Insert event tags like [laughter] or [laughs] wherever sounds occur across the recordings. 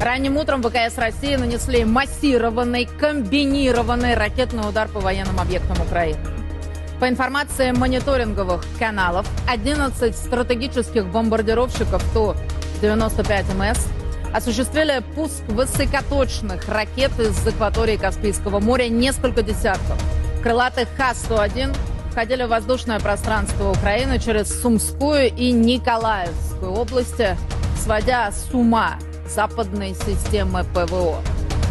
Ранним утром ВКС России нанесли массированный, комбинированный ракетный удар по военным объектам Украины. По информации мониторинговых каналов, 11 стратегических бомбардировщиков Ту-95МС осуществили пуск высокоточных ракет из акватории Каспийского моря несколько десятков. Крылатых Х-101 входили в воздушное пространство Украины через Сумскую и Николаевскую области, сводя с ума западной системы ПВО.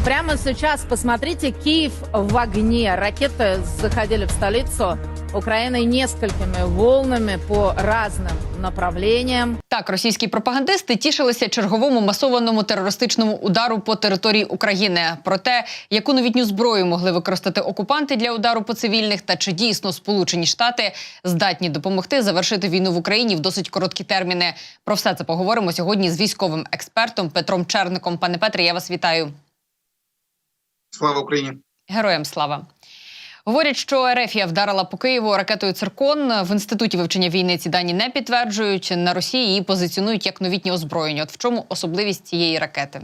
Прямо сейчас посмотрите, Киев в огне. Ракеты заходили в столицу Украины несколькими волнами по разным направлениям. Так, російські пропагандисти тішилися черговому масованому терористичному удару по території України. Про те, яку новітню зброю могли використати окупанти для удару по цивільних, та чи дійсно Сполучені Штати здатні допомогти завершити війну в Україні в досить короткі терміни. Про все це поговоримо сьогодні з військовим експертом Петром Черником. Пане Петре, я вас вітаю. Слава Україні! Героям слава. Говорять, що Ерефія вдарила по Києву ракетою циркон. В інституті вивчення війни ці дані не підтверджують. На Росії її позиціонують як новітнє озброєння. От в чому особливість цієї ракети?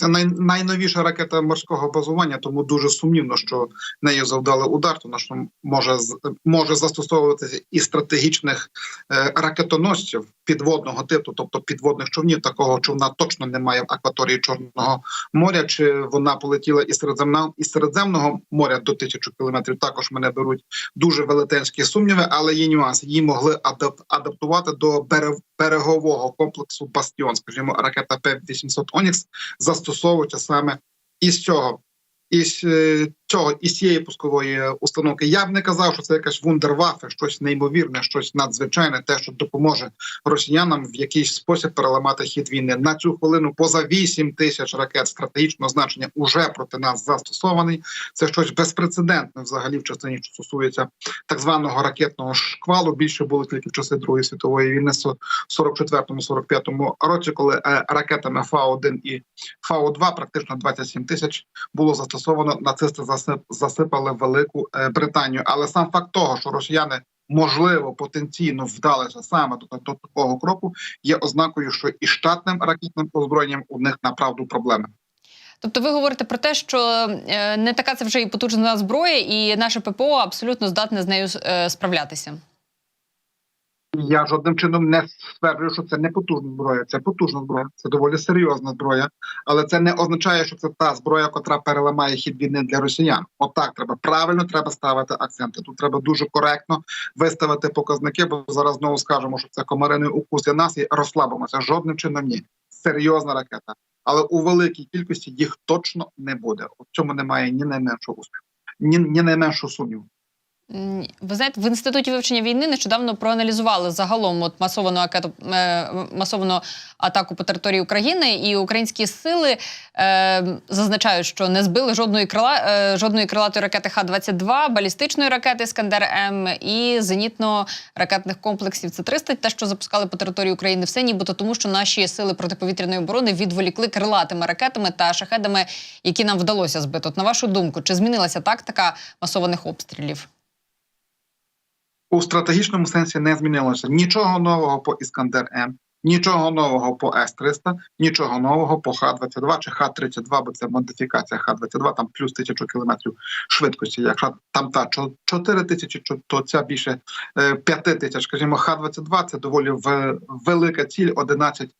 Це най, найновіша ракета морського базування, тому дуже сумнівно, що нею завдали удар, тому що може може застосовуватися і стратегічних е, ракетоносців підводного типу, тобто підводних човнів. Такого човна точно немає в акваторії Чорного моря. Чи вона полетіла із Середземного із Середземного моря до тисячу кілометрів? Також мене беруть дуже велетенські сумніви, але є нюанс. Її могли адап- адаптувати до берег- берегового комплексу Бастіон. Скажімо, ракета П-800 Онікс застосовується саме із цього. Із е, цього із цієї пускової установки я б не казав, що це якась вундервафе, щось неймовірне, щось надзвичайне, те, що допоможе росіянам в якийсь спосіб переламати хід війни. На цю хвилину поза 8 тисяч ракет стратегічного значення уже проти нас застосований. Це щось безпрецедентне взагалі в частині, що стосується так званого ракетного шквалу. Більше було тільки в часи Другої світової війни, со- 44-45 році, коли е, ракетами Фа-1 і Фа-2 практично 27 тисяч було застосовано. Нацисти засип- засипали Велику е, Британію. Але сам факт того, що росіяни можливо потенційно вдалися саме до, до такого кроку, є ознакою, що і штатним ракетним озброєнням у них направду проблеми. Тобто, ви говорите про те, що е, не така це вже і потужна зброя, і наше ППО абсолютно здатне з нею е, справлятися. Я жодним чином не стверджую, що це не потужна зброя. Це потужна зброя, це доволі серйозна зброя, але це не означає, що це та зброя, котра переламає хід війни для росіян. Отак треба правильно треба ставити акценти. Тут треба дуже коректно виставити показники, бо зараз знову скажемо, що це комариний укус для нас і розслабимося. Жодним чином ні. Серйозна ракета, але у великій кількості їх точно не буде. У цьому немає ні найменшого успіху, ні, ні найменшого сумніву. Ви знаєте, в інституті вивчення війни нещодавно проаналізували загалом от масовану е, масовану атаку по території України, і українські сили е, зазначають, що не збили жодної крила е, жодної крилатої ракети Х-22, балістичної ракети Скандер М і зенітно-ракетних комплексів С-300, те, що запускали по території України, все нібито тому, що наші сили протиповітряної оборони відволікли крилатими ракетами та шахедами, які нам вдалося збити. От на вашу думку, чи змінилася тактика масованих обстрілів? У стратегічному сенсі не змінилося. Нічого нового по Іскандер М, нічого нового по С-300, нічого нового по Х-22 чи Х-32, бо це модифікація Х-22, там плюс тисячу кілометрів швидкості. Якщо там та 4 тисячі, то ця більше 5 тисяч. Скажімо, Х-22 це доволі велика ціль, 11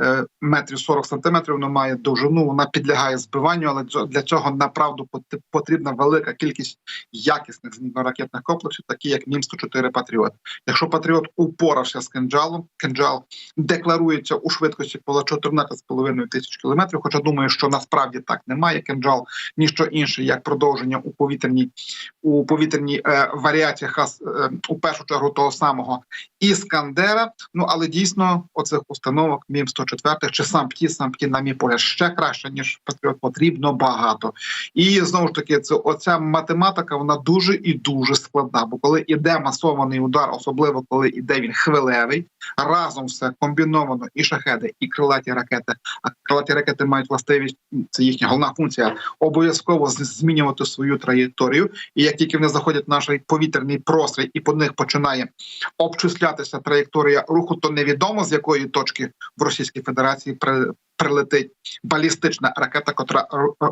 е, метрів 40 сантиметрів. Воно має довжину, вона підлягає збиванню, але для цього направду пот- потрібна велика кількість якісних зенітно-ракетних комплексів, такі як Мім-104 Патріот. Якщо Патріот упорався з кинджалом, кинджал декларується у швидкості поза 14,5 тисяч кілометрів. Хоча думаю, що насправді так немає. Кинджал ніщо інше, як продовження у повітряній у повітряній е, варіації хас е, у першу чергу того самого Іскандера. Ну але дійсно оцих установок Мім 104 чи сам ПТІ, сам ПТІ, на мій погляд, ще краще ніж Патріот потрібно багато. І знову ж таки, це оця математика вона дуже і дуже складна. Бо коли іде масований удар, особливо коли іде він хвилевий, разом все комбінується. Комбіновано і шахеди, і крилаті ракети. А крилаті ракети мають властивість це їхня головна функція обов'язково змінювати свою траєкторію. І як тільки вони заходять в наш повітряний простір і по них починає обчислятися траєкторія руху, то невідомо з якої точки в Російській Федерації прилетить балістична ракета, котра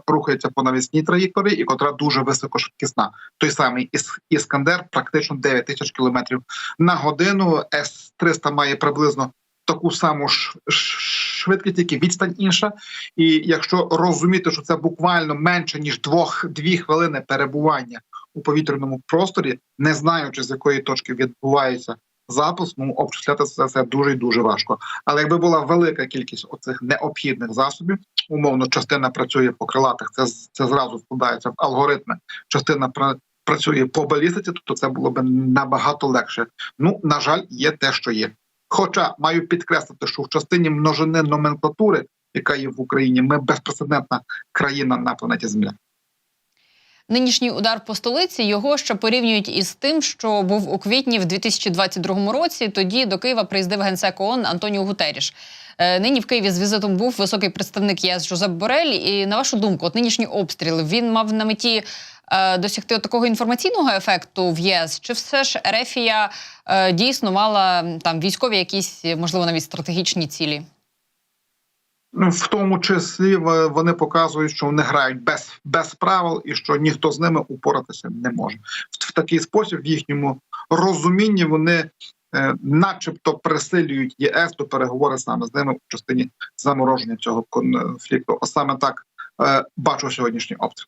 рухається по навісній траєкторії і котра дуже високошвидкісна. Той самий Іс- Іскандер, практично 9 тисяч кілометрів на годину. С 300 має приблизно таку саму ж швидкість, тільки відстань інша. І якщо розуміти, що це буквально менше ніж двох дві хвилини перебування у повітряному просторі, не знаючи з якої точки відбувається запуск, ну обчисляти це все дуже і дуже важко. Але якби була велика кількість оцих необхідних засобів, умовно, частина працює по крилатих, це це зразу вкладається в алгоритми. Частина пра- працює по балістиці, то це було б набагато легше. Ну на жаль, є те, що є. Хоча маю підкреслити, що в частині множини номенклатури, яка є в Україні, ми безпрецедентна країна на планеті Земля. Нинішній удар по столиці його ще порівнюють із тим, що був у квітні в 2022 році. Тоді до Києва приїздив генсек ООН Антоніо Гутеріш. Е, Нині в Києві з візитом був високий представник ЄС Жозеп Борель. І на вашу думку, от нинішні обстріли він мав на меті досягти такого інформаційного ефекту в ЄС? Чи все ж Ерефія е, дійсно мала там військові якісь, можливо, навіть стратегічні цілі? Ну, в тому числі вони показують, що вони грають без, без правил і що ніхто з ними упоратися не може. В, в такий спосіб, в їхньому розумінні, вони, е, начебто, присилюють ЄС до переговорів саме з ними в частині замороження цього конфлікту. А саме так е, бачу сьогоднішній обстріл.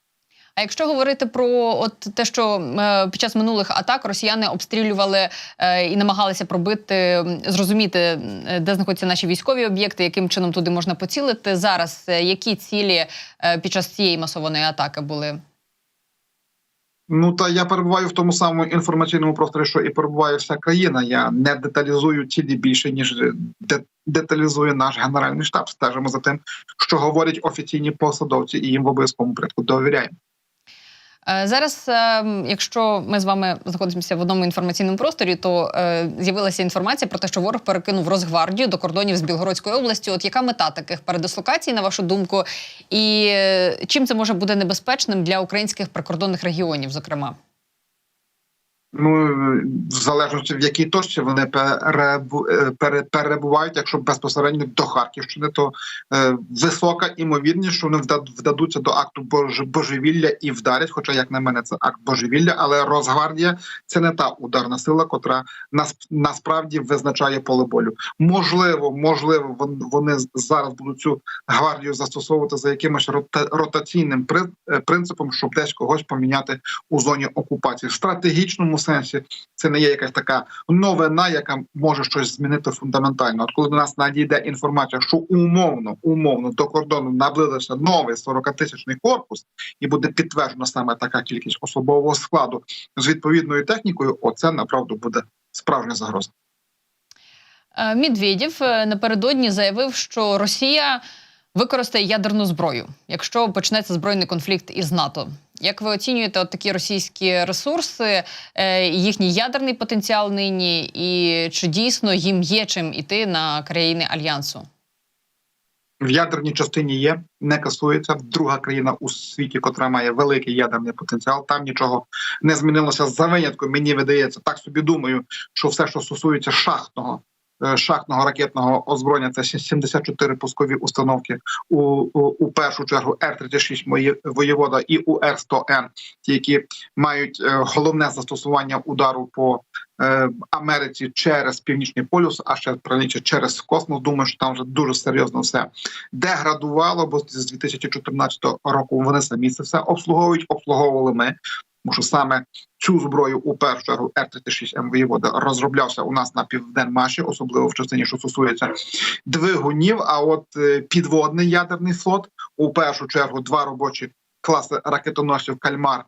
А якщо говорити про от те, що е, під час минулих атак росіяни обстрілювали е, і намагалися пробити, зрозуміти, де знаходяться наші військові об'єкти, яким чином туди можна поцілити зараз, е, які цілі під час цієї масованої атаки були? Ну та я перебуваю в тому самому інформаційному просторі, що і перебуває вся країна. Я не деталізую цілі більше ніж де- деталізує наш генеральний штаб. Стежимо за тим, що говорять офіційні посадовці, і їм в обов'язковому порядку довіряємо. Е, Зараз, е, якщо ми з вами знаходимося в одному інформаційному просторі, то е, з'явилася інформація про те, що ворог перекинув Росгвардію до кордонів з Білгородською областю. От яка мета таких передислокацій, на вашу думку, і чим це може бути небезпечним для українських прикордонних регіонів, зокрема? Ну в залежності в якій точці вони е, перебувають, якщо безпосередньо до Харківщини, то е, висока імовірність, що вони вда- вдадуться до акту бож- божевілля і вдарять. Хоча, як на мене, це акт божевілля, але Росгвардія це не та ударна сила, котра нас насправді визначає поле болю. Можливо, можливо, вон- вони зараз будуть цю гвардію застосовувати за якимось рота- ротаційним е, принципом, щоб десь когось поміняти у зоні окупації. В стратегічному сенсі це не є якась така новина, яка може щось змінити фундаментально. От коли до нас надійде інформація, що умовно, умовно до кордону наблизився новий 40-тисячний корпус, і буде підтверджена саме така кількість особового складу з відповідною технікою, оце направду буде справжня загроза. Е, Медведєв е, напередодні заявив, що Росія використає ядерну зброю, якщо почнеться збройний конфлікт із НАТО. Як ви оцінюєте от такі російські ресурси, е, їхній ядерний потенціал нині, і чи дійсно їм є чим іти на країни альянсу? В ядерній частині є, не касується. Друга країна у світі, котра має великий ядерний потенціал. Там нічого не змінилося за винятком. Мені видається, так собі думаю, що все, що стосується шахтного. Е, Шахтного ракетного озброєння це 74 пускові установки у, у, першу чергу Р-36 мої воєвода і у Р-100Н, ті, які мають е, головне застосування удару по е, Америці через північний полюс, а ще раніше через космос. Думаю, що там вже дуже серйозно все деградувало, бо з 2014 року вони самі це все обслуговують, обслуговували ми. Тому що саме цю зброю у першу чергу Р-36М воєвода розроблявся у нас на південмаші, особливо в частині, що стосується двигунів. А от е, підводний ядерний флот у першу чергу два робочі класи ракетоносів Кальмар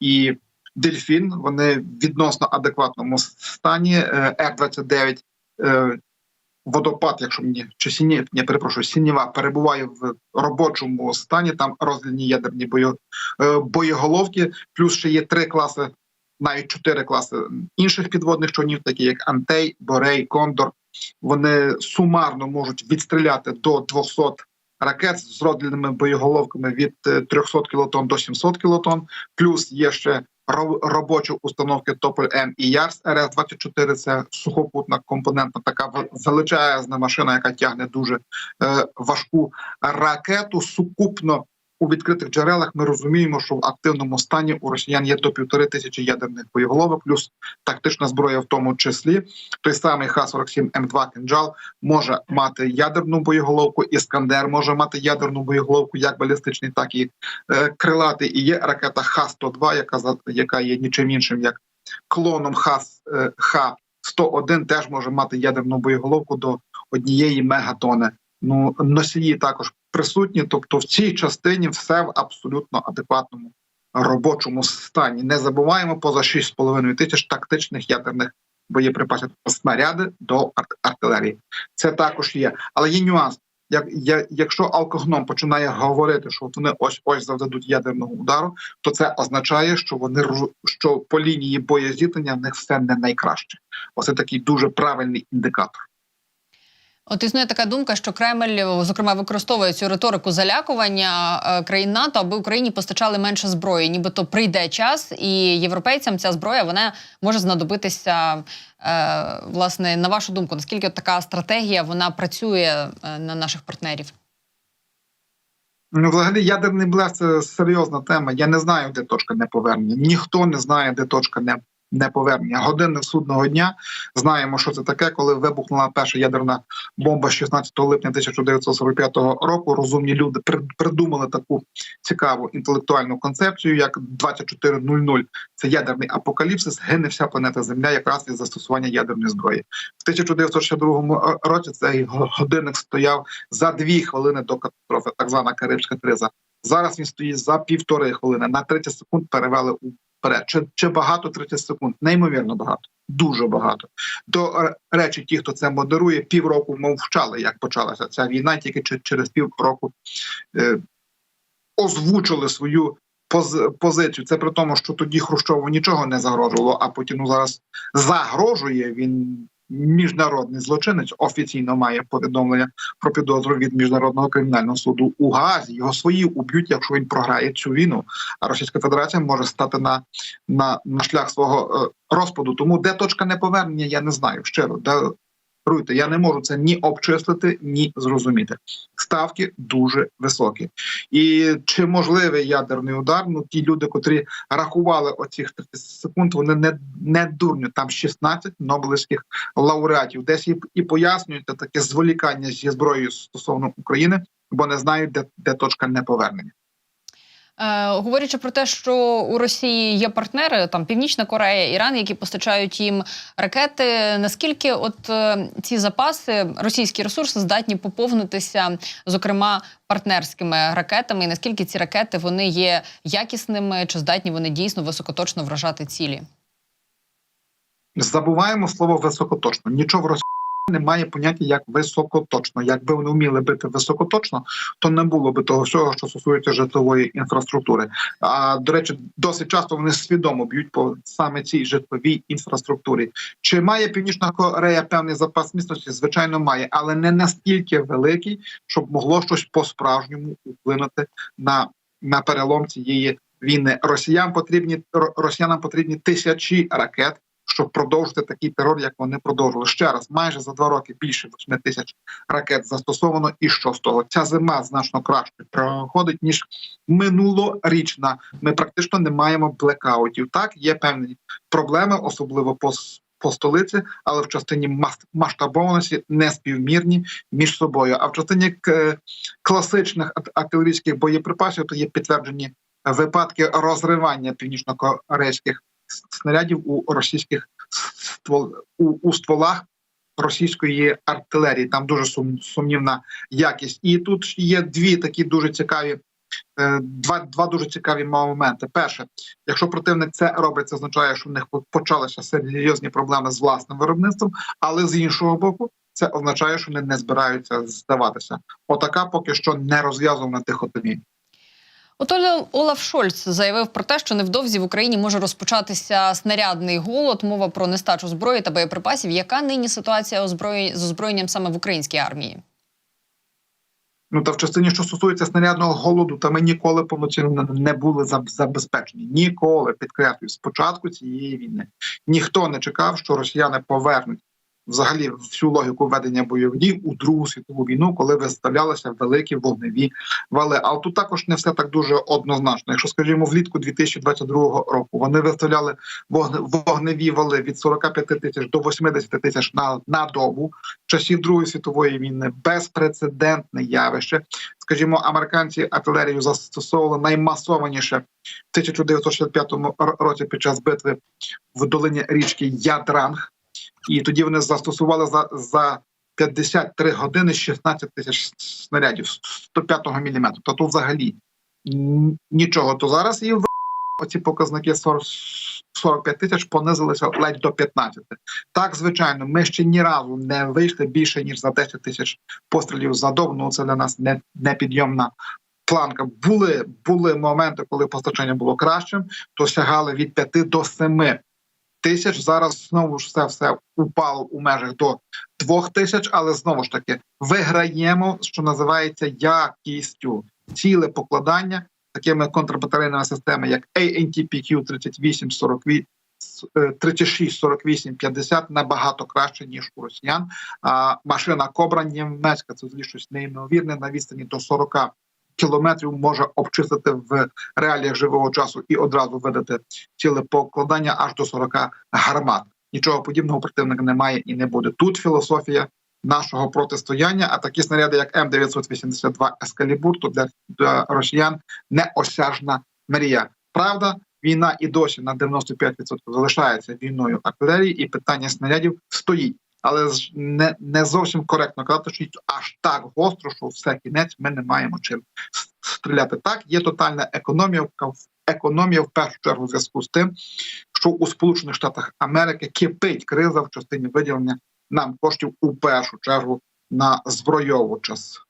і Дельфін. Вони відносно адекватному стані. Е, Р-29 е, водопад, якщо мені чи сіні, я перепрошую, сінєва перебуває в робочому стані. Там роздільні ядерні бою, е, боєголовки. Плюс ще є три класи, навіть чотири класи інших підводних човнів, такі як Антей, Борей, Кондор. вони сумарно можуть відстріляти до 200 ракет з родліними боєголовками від е, 300 кілотон до 700 кілотон. Плюс є ще робочі установки Тополь М і Ярс РС 24 Це сухопутна компонентна така величезна машина, яка тягне дуже е, важку ракету. Сукупно у відкритих джерелах ми розуміємо, що в активному стані у росіян є до півтори тисячі ядерних боєголовок, плюс тактична зброя, в тому числі той самий Х-47 М2 «Кинджал» може мати ядерну боєголовку, іскандер може мати ядерну боєголовку, як балістичний, так і е, крилатий. І є ракета Х-102, яка яка є нічим іншим як клоном Х е, Х-101, теж може мати ядерну боєголовку до однієї мегатони. Ну носії також присутні. Тобто, в цій частині все в абсолютно адекватному робочому стані. Не забуваємо поза 6,5 тисяч тактичних ядерних боєприпасів снаряди до артилерії. Це також є, але є нюанс. Як, я, якщо алкогном починає говорити, що вони ось ось завдадуть ядерного удару, то це означає, що вони що по лінії боєзіткнення в них все не найкраще. Оце такий дуже правильний індикатор. От існує така думка, що Кремль, зокрема, використовує цю риторику залякування е, країн НАТО, аби Україні постачали менше зброї. Нібито прийде час, і європейцям ця зброя вона може знадобитися. Е, власне, на вашу думку, наскільки от така стратегія вона працює е, на наших партнерів? Ну, взагалі, ядерний блеф це серйозна тема. Я не знаю, де точка неповернення. Ніхто не знає, де точка не. Неповернення години судного дня знаємо, що це таке, коли вибухнула перша ядерна бомба 16 липня 1945 року. Розумні люди при- придумали таку цікаву інтелектуальну концепцію, як 24.00. Це ядерний апокаліпсис. Гине вся планета Земля якраз від застосування ядерної зброї. В 1962 році цей годинник стояв за дві хвилини до катастрофи, так звана Карибська криза. Зараз він стоїть за півтори хвилини. На 30 секунд перевели вперед. Чи, чи багато 30 секунд? Неймовірно багато, дуже багато. До речі, ті, хто це модерує, півроку мовчали, як почалася ця війна, тільки через півроку е, озвучили свою поз- позицію. Це при тому, що тоді Хрущову нічого не загрожувало, а Путіну зараз загрожує. Він міжнародний злочинець офіційно має повідомлення про підозру від міжнародного кримінального суду у Гаазі. Його свої уб'ють, якщо він програє цю війну. А Російська Федерація може стати на, на, на шлях свого е, розпаду. Тому де точка неповернення, я не знаю. Щиро де Руйте, я не можу це ні обчислити, ні зрозуміти. Ставки дуже високі. І чи можливий ядерний удар? Ну ті люди, котрі рахували оцих 30 секунд, вони не, не дурню. Там 16 нобелівських лауреатів. Десь і, пояснюють таке зволікання зі зброєю стосовно України, бо не знають, де, де точка неповернення. Е, говорячи про те, що у Росії є партнери, там Північна Корея, Іран, які постачають їм ракети. Наскільки от е, ці запаси, російські ресурси здатні поповнитися, зокрема партнерськими ракетами, і наскільки ці ракети вони є якісними, чи здатні вони дійсно високоточно вражати цілі? Забуваємо слово високоточно. Нічого в Росії немає поняття як високоточно. Якби вони вміли бити високоточно, то не було би того всього, що стосується житлової інфраструктури. А до речі, досить часто вони свідомо б'ють по саме цій житловій інфраструктурі. Чи має Північна Корея певний запас міцності? Звичайно, має, але не настільки великий, щоб могло щось по-справжньому вплинути на, на перелом цієї війни. Росіян потрібні ро- росіянам потрібні тисячі ракет. Щоб продовжити такий терор, як вони продовжили ще раз, майже за два роки більше 8 тисяч ракет застосовано. І що з того? Ця зима значно краще проходить ніж минулорічна. Ми практично не маємо блекаутів. Так є певні проблеми, особливо по по столиці, але в частині мас- масштабованості не співмірні між собою. А в частині к- класичних артилерійських боєприпасів то є підтверджені випадки розривання північно-корейських снарядів у російських ствол у, у стволах російської артилерії. Там дуже сум, сумнівна якість. І тут є дві такі дуже цікаві. е, Два, два дуже цікаві моменти. Перше, якщо противник це робить, це означає, що в них почалися серйозні проблеми з власним виробництвом, але з іншого боку, це означає, що вони не збираються здаватися. Отака поки що не розв'язувана дихотомія. От Олаф Шольц заявив про те, що невдовзі в Україні може розпочатися снарядний голод. Мова про нестачу зброї та боєприпасів. Яка нині ситуація озброї... з озброєнням саме в українській армії? Ну та в частині, що стосується снарядного голоду, та ми ніколи повноцінно не були забезпечені. Ніколи підкреслюю, з початку цієї війни ніхто не чекав, що росіяни повернуть взагалі всю логіку ведення бойових дій у Другу світову війну, коли виставлялися великі вогневі вали. Але тут також не все так дуже однозначно. Якщо скажімо, влітку 2022 року вони виставляли вогне- вогневі вали від 45 тисяч до 80 тисяч на, на добу часів Другої світової війни безпрецедентне явище. Скажімо, американці артилерію застосовували наймасованіше в 1965 р- році під час битви в долині річки Ядранг, і тоді вони застосували за, за 53 години 16 тисяч снарядів 105 міліметру. Тобто, взагалі нічого. То зараз і в [laughs] оці показники 40, 45 тисяч понизилися ледь до 15. Так, звичайно, ми ще ні разу не вийшли більше ніж за 10 тисяч пострілів за добу. Ну це для нас не, непідйомна планка. Були, були моменти, коли постачання було кращим, то сягали від 5 до 7 тисяч. Зараз знову ж все, все упало у межах до 2 тисяч, але знову ж таки виграємо, що називається якістю ціле покладання такими контрбатарейними системами, як ANTPQ 38 48 36, 48, 50 набагато краще ніж у росіян. А машина Кобра німецька це щось неймовірне на відстані до 40 кілометрів може обчистити в реаліях живого часу і одразу видати ціле покладання аж до 40 гармат. Нічого подібного противника немає і не буде. Тут філософія нашого протистояння. А такі снаряди, як М 982 Ескалібур, то для, для росіян неосяжна мрія. Правда, війна і досі на 95% залишається війною артилерії, і питання снарядів стоїть. Але не, не зовсім коректно казати, що аж так гостро, що все кінець ми не маємо чим стріляти. Так, є тотальна економія, економія в першу чергу в зв'язку з тим, що у Сполучених Штатах Америки кипить криза в частині виділення нам коштів у першу чергу на збройову час,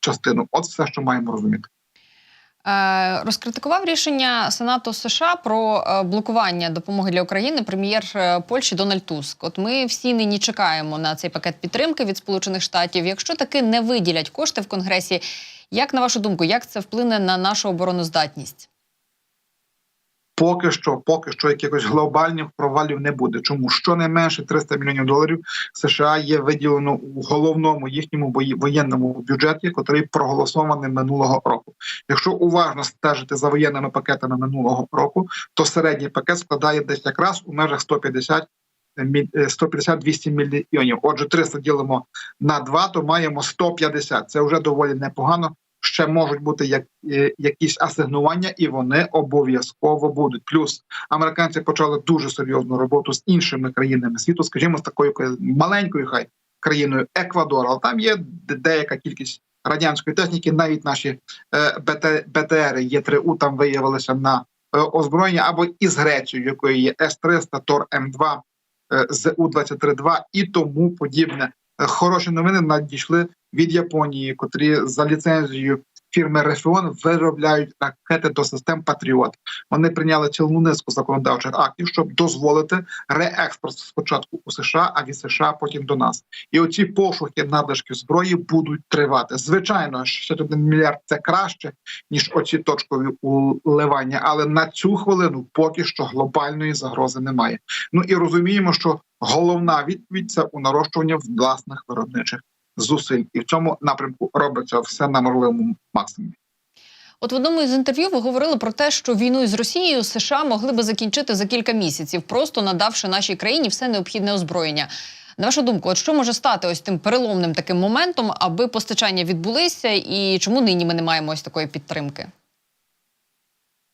частину. От все, що маємо розуміти. Е, Розкритикував рішення Сенату США про е, блокування допомоги для України прем'єр е, Польщі Дональд Туск. От ми всі нині чекаємо на цей пакет підтримки від Сполучених Штатів. Якщо таки не виділять кошти в Конгресі, як на вашу думку, як це вплине на нашу обороноздатність? Поки що, поки що якихось глобальних провалів не буде. Чому щонайменше 300 мільйонів доларів США є виділено у головному їхньому воєнному бюджеті, який проголосований минулого року. Якщо уважно стежити за воєнними пакетами минулого року, то середній пакет складає десь якраз у межах 150 міль- е, 150-200 мільйонів. Отже, 300 ділимо на 2, то маємо 150. Це вже доволі непогано. Ще можуть бути як, е, якісь асигнування, і вони обов'язково будуть. Плюс американці почали дуже серйозну роботу з іншими країнами світу, скажімо, з такою маленькою хай країною Еквадор. Але там є деяка кількість радянської техніки. Навіть наші е, БТ, БТРи Є3У там виявилися на е, озброєння або із Грецією, якої є С-300, Тор М2, е, з У-23-2 і тому подібне. Хороші новини надійшли від Японії, котрі за ліцензією фірми Рефіон виробляють ракети до систем Патріот. Вони прийняли цілу низку законодавчих актів, щоб дозволити реекспорт спочатку у США, а від США потім до нас. І оці пошуки надлишків зброї будуть тривати. Звичайно, 61 мільярд це краще ніж оці точкові уливання, але на цю хвилину поки що глобальної загрози немає. Ну і розуміємо, що головна відповідь це у нарощування власних виробничих зусиль, і в цьому напрямку робиться все на можливому максимумі. От в одному із інтерв'ю ви говорили про те, що війну із Росією США могли би закінчити за кілька місяців, просто надавши нашій країні все необхідне озброєння. На вашу думку, от що може стати ось тим переломним таким моментом, аби постачання відбулися, і чому нині ми не маємо ось такої підтримки?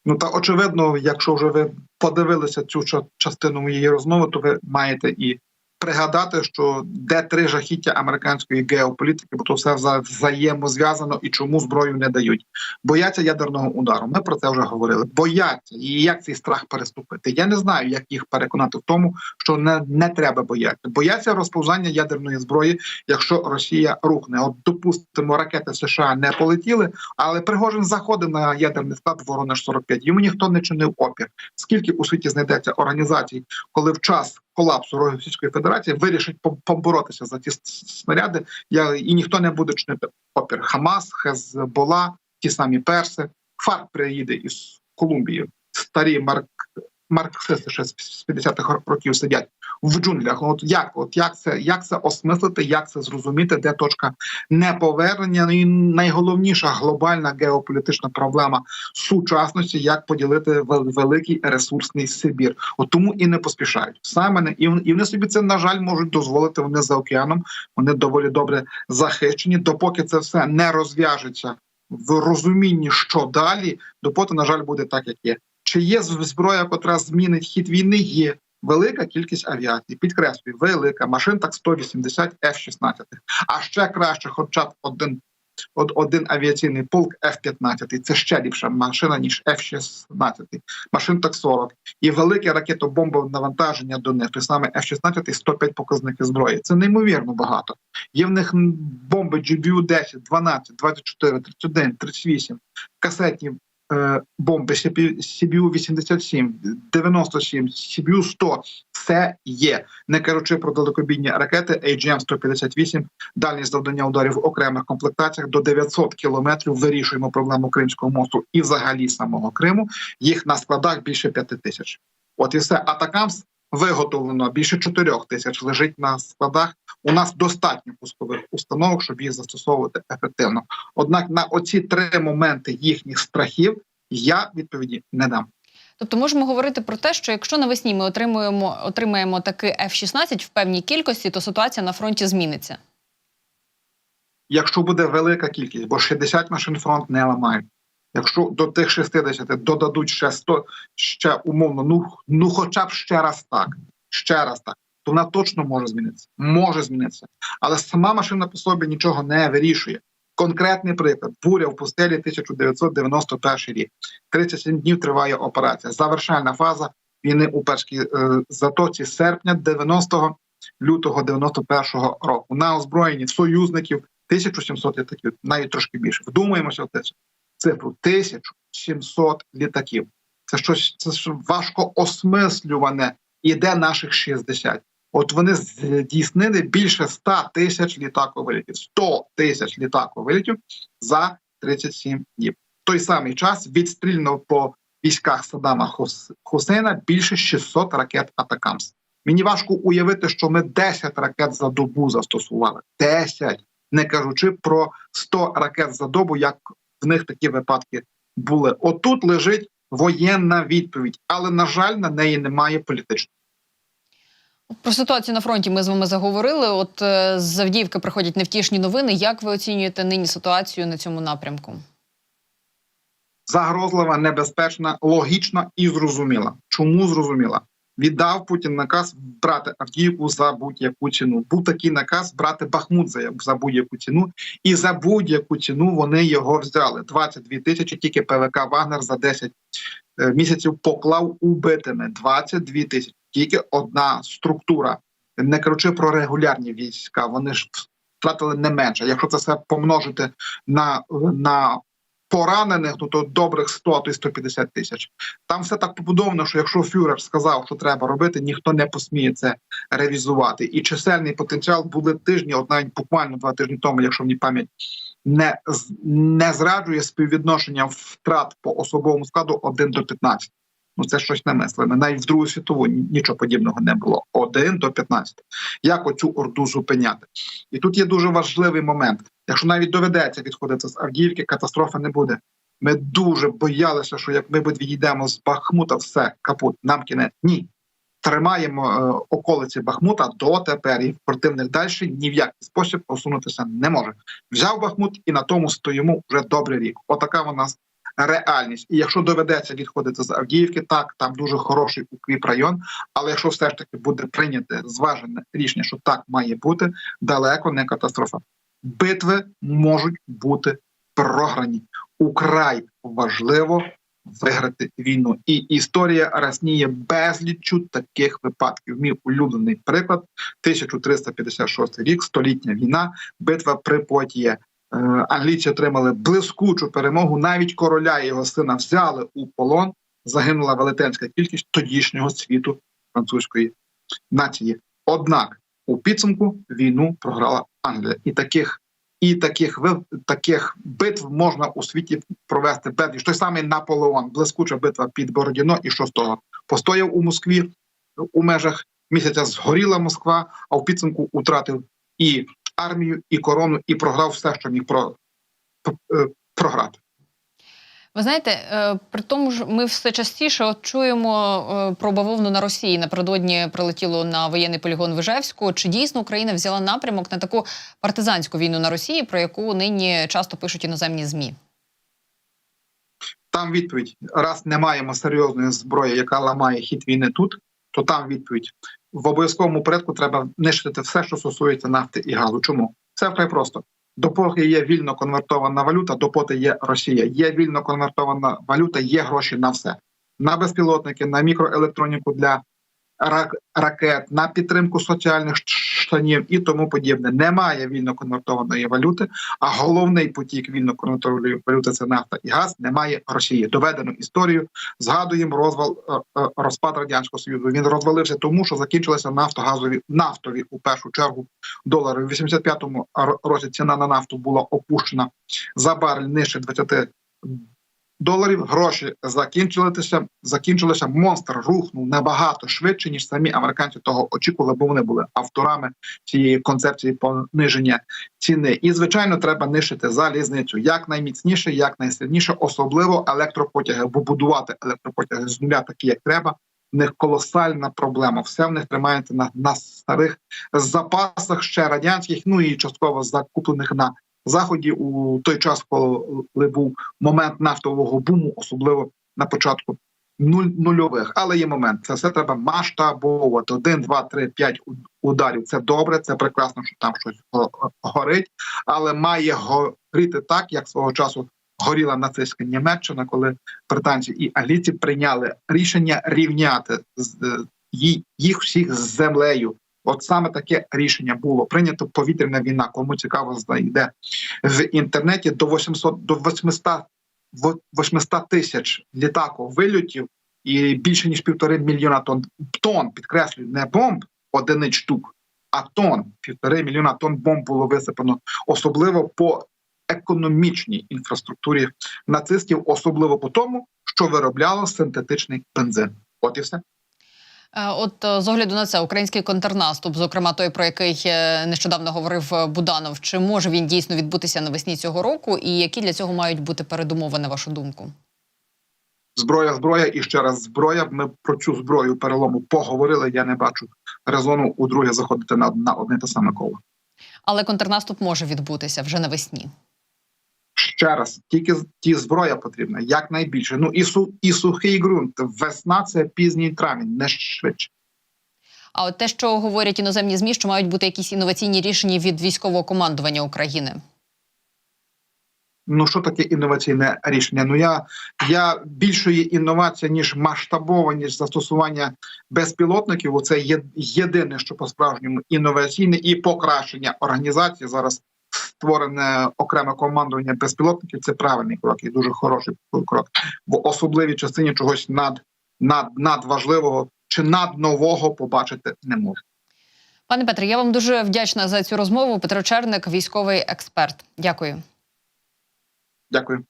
Ну та очевидно, якщо вже ви подивилися цю частину моєї розмови, то ви маєте і пригадати, що де три жахіття американської геополітики, бо то все вза- взаємозв'язано і чому зброю не дають. Бояться ядерного удару. Ми про це вже говорили. Бояться і як цей страх переступити. Я не знаю, як їх переконати в тому, що не, не треба боятися. Бояться розповзання ядерної зброї, якщо Росія рухне. От допустимо, ракети США не полетіли, але Пригожин заходив на ядерний склад Воронеж 45 Йому ніхто не чинив опір. Скільки у світі знайдеться організацій, коли в час колапсу Російської Федерації вирішить по- поборотися за ті снаряди, я і ніхто не буде чинити опір. Хамас, Хезбола, ті самі перси, ФАРК приїде із Колумбії. Старі марк марксисти ще з 50-х років сидять в джунглях. От як, от як це, як це осмислити, як це зрозуміти, де точка неповернення? Ну і найголовніша глобальна геополітична проблема сучасності, як поділити великий ресурсний Сибір. От тому і не поспішають. Саме і, і вони собі це на жаль можуть дозволити. Вони за океаном, вони доволі добре захищені. Допоки це все не розв'яжеться в розумінні, що далі, допоки, на жаль, буде так, як є. Чи є зброя, котра змінить хід війни? Є велика кількість авіації. Підкреслюю, велика машин так 180 F-16. А ще краще, хоча б один, од- один авіаційний полк F-15. Це ще ліпша машина ніж F-16. Машин так 40. І велике ракетобомбове навантаження до них. Той саме F-16 105 показників зброї. Це неймовірно багато. Є в них бомби GBU-10, 12, 24, 31, 38, касетні е, бомби CBU-87, 97, CBU-100. Все є. Не кажучи про далекобійні ракети AGM-158, дальність завдання ударів в окремих комплектаціях до 900 кілометрів. Вирішуємо проблему Кримського мосту і взагалі самого Криму. Їх на складах більше 5 тисяч. От і все. Атакамс виготовлено більше 4 тисяч. Лежить на складах. У нас достатньо пускових установок, щоб їх застосовувати ефективно. Однак на оці три моменти їхніх страхів я відповіді не дам. Тобто можемо говорити про те, що якщо навесні ми отримуємо отримаємо такий F-16 в певній кількості, то ситуація на фронті зміниться. Якщо буде велика кількість, бо 60 машин фронт не ламають. Якщо до тих 60 додадуть ще 100, ще умовно, ну, ну хоча б ще раз так, ще раз так, то вона точно може змінитися. Може змінитися. Але сама машина по собі нічого не вирішує. Конкретний приклад: буря в пустелі 1991 рік. 37 днів триває операція. Завершальна фаза війни у перській е, затоці серпня 90 лютого 91 року. На озброєнні союзників 1700 літаків, навіть трошки більше. Вдумаємося в цифру. Цифру 1700 літаків. Це щось це важко осмислюване. І де наших 60? От вони здійснили більше 100 тисяч літаковилітів. 100 тисяч літаковилітів за 37 днів. В той самий час відстрільно по військах Саддама Хус- Хусейна більше 600 ракет Атакамс. Мені важко уявити, що ми 10 ракет за добу застосували. 10! Не кажучи про 100 ракет за добу, як в них такі випадки були. Отут лежить воєнна відповідь, але на жаль, на неї немає політичної. Про ситуацію на фронті ми з вами заговорили. От е, з Авдіївки приходять невтішні новини. Як ви оцінюєте нині ситуацію на цьому напрямку? Загрозлива, небезпечна, логічна і зрозуміла. Чому зрозуміла? Віддав Путін наказ брати Авдіївку за будь-яку ціну. Був такий наказ брати Бахмут за, будь-яку ціну, і за будь-яку ціну вони його взяли. 22 тисячі тільки ПВК Вагнер за 10 е, місяців поклав убитими. 22 тисячі. Тільки одна структура. Не кажучи про регулярні війська, вони ж втратили не менше. Якщо це все помножити на, на поранених, ну то добрих 100, а то й 150 тисяч. Там все так побудовано, що якщо фюрер сказав, що треба робити, ніхто не посміє це ревізувати. І чисельний потенціал були тижні, от навіть буквально два тижні тому, якщо мені пам'ять не, не зраджує співвідношення втрат по особовому складу 1 до 15. Ну це щось немислиме. Навіть в Другу світову нічого подібного не було. 1 до 15. Як оцю орду зупиняти? І тут є дуже важливий момент. Якщо навіть доведеться відходити з Авдіївки, катастрофи не буде. Ми дуже боялися, що як ми відійдемо з Бахмута, все капут, нам кінець. Ні. Тримаємо е, околиці Бахмута дотепер, і противник далі ні в який спосіб посунутися не може. Взяв Бахмут і на тому стоїмо вже добрий рік. Отака у нас реальність. І якщо доведеться відходити з Авдіївки, так там дуже хороший укріп район. Але якщо все ж таки буде прийняте зважене рішення, що так має бути, далеко не катастрофа. Битви можуть бути програні. Украй важливо виграти війну. І історія Росніє безліччю таких випадків. Мій улюблений приклад 1356 рік, столітня війна, битва при Потіє. Е, Англійці отримали блискучу перемогу. Навіть короля і його сина взяли у полон. Загинула велетенська кількість тодішнього світу французької нації. Однак у підсумку війну програла Англія, і таких і таких таких битв можна у світі провести безліч. Той самий Наполеон, блискуча битва під Бородіно, і що з того постояв у Москві у межах місяця. Згоріла Москва, а в підсумку втратив і армію, і корону, і програв все, що міг про, е, програти. Ви знаєте, е, при тому ж ми все частіше от чуємо е, про бавовну на Росії. Напередодні прилетіло на воєнний полігон в Ижевську. Чи дійсно Україна взяла напрямок на таку партизанську війну на Росії, про яку нині часто пишуть іноземні змі? Там відповідь: раз не маємо серйозної зброї, яка ламає хід війни тут, то там відповідь в обов'язковому порядку треба нищити все, що стосується нафти і газу. Чому все вкрай просто? Допоки є вільно конвертована валюта, допоки є Росія. Є вільно конвертована валюта, є гроші на все: на безпілотники, на мікроелектроніку для рак- ракет, на підтримку соціальних штанів і тому подібне. Немає вільно конвертованої валюти, а головний потік вільно конвертованої валюти це нафта і газ. Немає Росії. Доведено історію. Згадуємо розвал розпад радянського союзу. Він розвалився тому, що закінчилися нафтогазові нафтові у першу чергу долари. У 85-му році ціна на нафту була опущена за барель нижче 20 доларів. Гроші закінчилися. Закінчилися. Монстр рухнув набагато швидше ніж самі американці того очікували, бо вони були авторами цієї концепції пониження ціни. І звичайно, треба нищити залізницю як найміцніше, як найсильніше, особливо електропотяги, бо будувати електропотяги з нуля такі, як треба. В них колосальна проблема. Все в них тримається на, на старих запасах ще радянських, ну і частково закуплених на заході у той час, коли був момент нафтового буму, особливо на початку нуль нульових. Але є момент. Це все треба масштабовувати. Один, два, три, п'ять ударів. Це добре, це прекрасно, що там щось горить, але має горіти так, як свого часу горіла нацистська Німеччина, коли британці і англійці прийняли рішення рівняти їх всіх з землею. От саме таке рішення було прийнято. Повітряна війна. Кому цікаво знайде в інтернеті до 800, до 800, в- 800 тисяч літако вильотів і більше ніж півтори мільйона тонн тонн, підкреслюю, не бомб одиниць штук, а тонн, півтори мільйона тонн бомб було висипано, особливо по економічній інфраструктурі нацистів, особливо по тому, що виробляло синтетичний бензин. От і все. Е, От е, з огляду на це український контрнаступ, зокрема той, про який е, нещодавно говорив Буданов, чи може він дійсно відбутися навесні цього року, і які для цього мають бути передумови, на вашу думку? Зброя, зброя і ще раз зброя. Ми про цю зброю перелому поговорили. Я не бачу резону удруге заходити на, на одне те саме коло. Але контрнаступ може відбутися вже навесні. Ще раз, тільки ті зброя потрібна якнайбільше. Ну і су і сухий ґрунт. Весна це пізній травень, не швидше. А от те, що говорять іноземні змі, що мають бути якісь інноваційні рішення від військового командування України. Ну що таке інноваційне рішення? Ну я, я більшої інновації, ніж масштабованість застосування безпілотників. Оце є єдине, що по справжньому інноваційне і покращення організації зараз. Створене окреме командування безпілотників це правильний крок і дуже хороший крок в особливій частині чогось над, над надважливого чи наднового побачити не можу. Пане Петре, я вам дуже вдячна за цю розмову. Петро Черник, військовий експерт. Дякую. Дякую.